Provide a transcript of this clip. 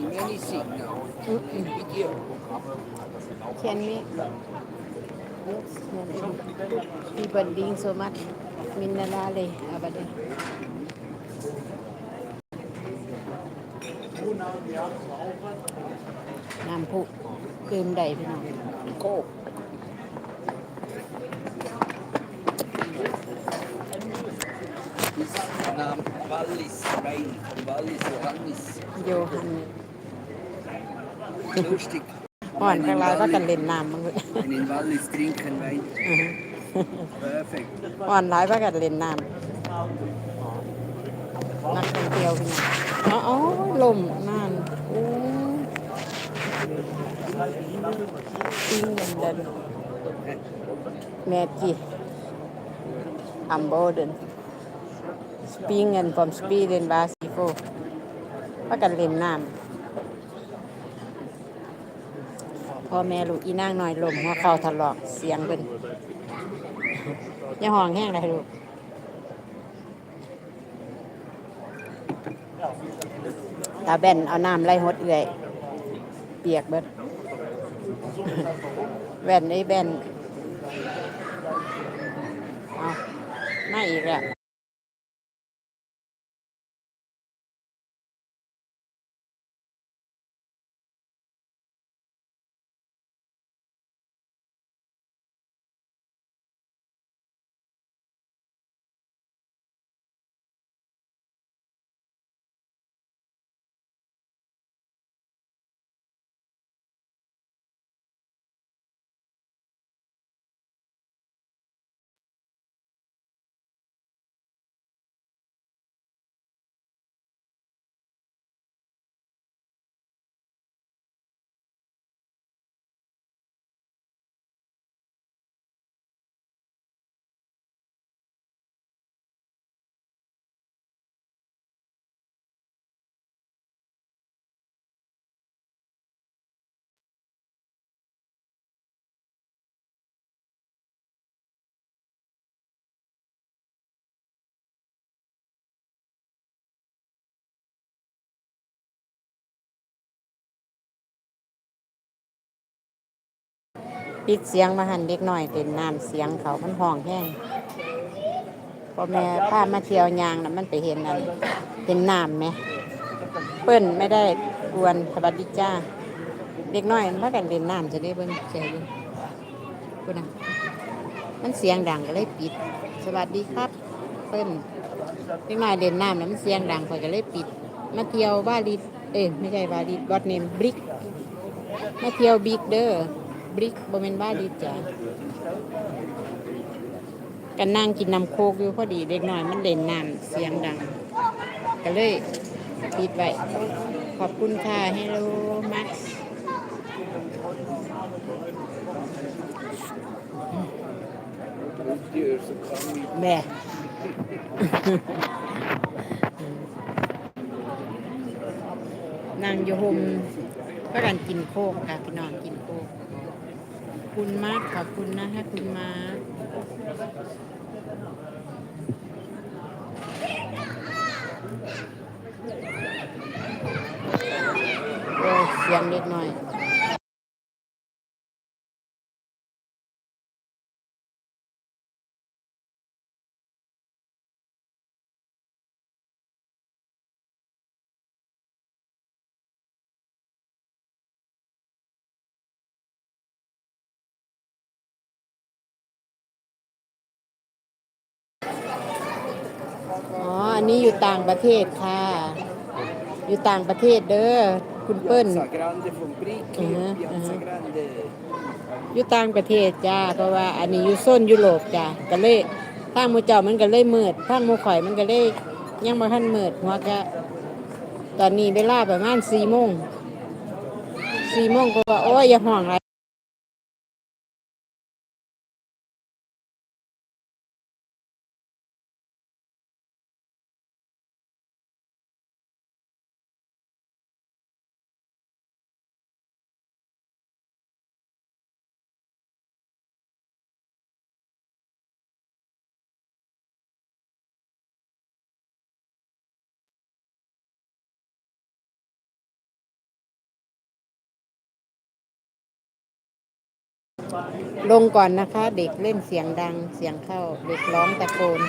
see many things now. In video. Can we? People being so much minerale abade. น้ำพุดื่มได้พี่น้อง Coke. This nam Wallis, Wein von Wallis Johannis. โยฮัน Lustig. ห่อนข้างลายว่ากันเล่นน้ำมั้งเลย Wenn in Wallis trinken Wein. Perfekt. ห่อนหลายว่ากันเล่นน้ำนักท่องเที่ยวพี่น้องอ๋อลมนั่นโอ้ปิงกันเดินแมจีอัมโบเดนสปริงเงิน from Sweden บาซิโฟว่ากันเล่นน้ำ พ่อแม่ลูกอีนางหน่อยลมหัวเข่าทะลอกเสียงเป็นย่าห้องแห้งเลยลูกตาแบนเอาน้ำไล่หดเอื่อย เปียกเบิดแว่นไอ้แบนเอาไม่อีกแล้ว ปิดเสียงมาหันเด็กหน่อยเล่นน้ำเสียงเขามันห้องแห้งพอแม่ป้ามาเที่ยวยางนะมันไปเห็นนั่นเห็นน้ำไหมเปิ้นไม่ได้กวนสวัสดีจ้า เด็กน้อยมันพากันเล่นน้ำจะได้เบิ่งใจเบิ่งพูดนะมันเสียงดังก็เลยปิด สวัสดีครับ เปิ้นเด็กน้อยเล่นน้ำแล้วมันเสียงดังข่อยก็เลยปิด มาเที่ยวบาลีเอ้ยไม่ใช่บาลีบอดเนมบริกมาเที่ยวบิ๊กเด้อ บริกบ่แม่นบาลีจ้ากันนั่งกินน้ำโคกอยู่พอดีเด็กน้อยมันเล่นน้ำเสียงดัง ก็เลยปิดไว้ขอบคุณค่ะ Hello Max Diyor så kan vi แม่นางอยู่โฮมก็กันกินโคกค่ะพี่น้องกินโคกขอบ คุณมากขอบคุณนะคะคุณมาเสียงเล็กน้อย อ๋ออันนี้อยู่ต่างประเทศค่ะ อยู่ต่างประเทศเด้อคุณเปิ้ล Piazza Grande von Bricchi, Mhm, Piazza mhm. Grande อยู่ต่างประเทศจ้า เพราะว่าอันนี้อยู่โซนยุโรปจ้าก็เลยทางหมูเจ้ามันก็เลยมืดทางหมูข่อยมันก็เลยยังบ่ทันมืดหัวก็ตอนนี้เวลาประมาณสี่โมงสี่โมงก็ว่าโอ้ยอย่าห่วงไร ลงก่อนนะคะ เด็กเล่นเสียงดังเสียงเข้า เด็กร้องตะโกน